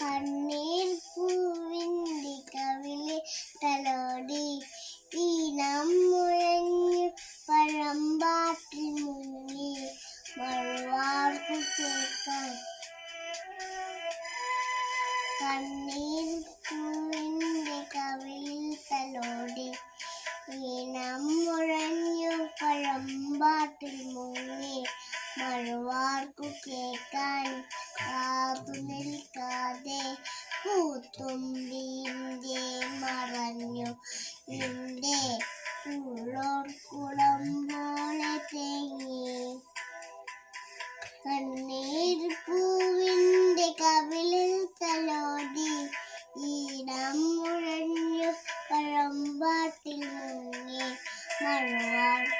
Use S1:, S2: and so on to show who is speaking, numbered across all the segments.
S1: കണ്ണീർ പൂവിന്റെ കവിളി തലോടി. ഈണം മുഴഞ്ഞു പഴമ്പാട്ടിൽ മുങ്ങി മഴവാർക്കു കേൾക്കാൻ കണ്ണീർ മഴവാർക്കു കേൾക്കാൻ കാത്തു നിൽക്കാതെ പൂത്തുമ്പിന്റെ മറഞ്ഞു. നിന്റെ ഉള്ളോർ കുളം പോലെ തേങ്ങി. കണ്ണീർ പൂവിന്റെ കവിളിൽ തലോടി. ഈടം മുഴഞ്ഞു പഴമ്പാട്ടിൽ മുങ്ങി. മഴവാൾ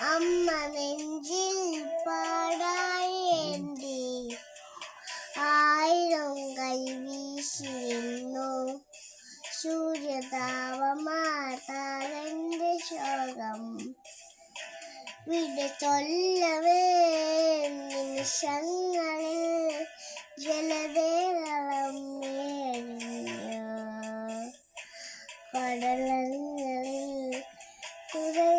S1: അമ്മ നെഞ്ചിൽ പാടായേണ്ടി. ആയിരം കൈ വീശി നിന്നു സൂര്യതാപമാതാരന്റെ ശോകം. വിട ചൊല്ലവേ നിമിഷങ്ങളിൽ കടലങ്ങളിൽ കുതയാഴുവ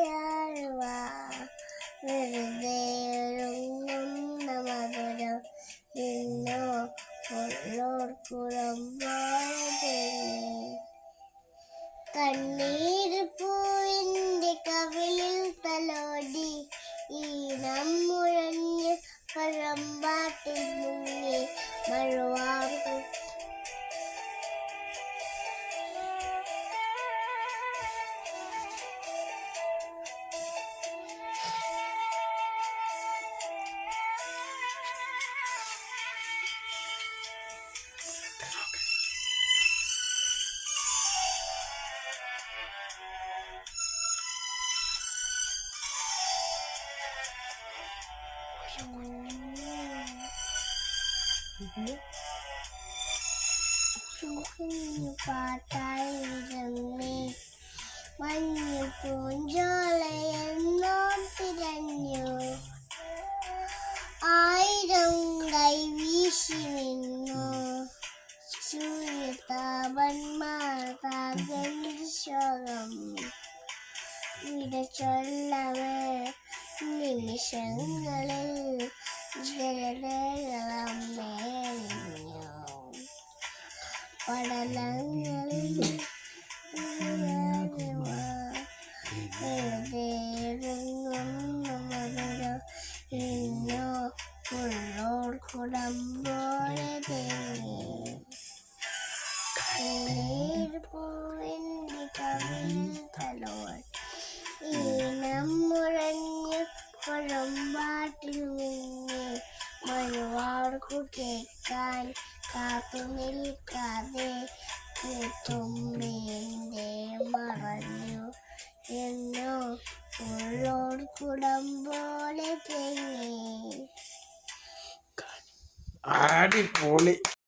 S1: ഉള്ളോർക്കുളം പോലെ കണ്ണീർ പൂവിന്റെ കവിളിൽ തലോടി ഈ നമ്മുഴഞ്ഞ് പഴമ്പാട്ടിൽ കുഞ്ഞു പാട്ടായി വിരങ്ങി മഞ്ഞു പൂഞ്ചോളയെന്നോ തിരഞ്ഞു ആയിരം കൈ വീശി നിന്നു. സൂര്യതാപന്മാർ താകന്റെ ശോകം. വിട ചൊല്ലവേ. നിമിഷങ്ങളിൽ ജലതളം മേലിഞ്ഞു പടലങ്ങളിൽ ഇന്നോ ഉള്ളോർ കുടം പോലെ തേങ്ങി പൂവിന്റെ കവിൽ തലോൾ ഈണം മുഴഞ്ഞു പുഴമ്പാട്ടിൽ മുങ്ങി മഴവാർക്കു കേൾക്കാൻ കാത്തു നിൽക്കാതെ പൂത്തുമ്പേന്റെ മറഞ്ഞു. എന്നോ ഉള്ളോട് കുടം പോലെ ആടി
S2: അടിപൊളി.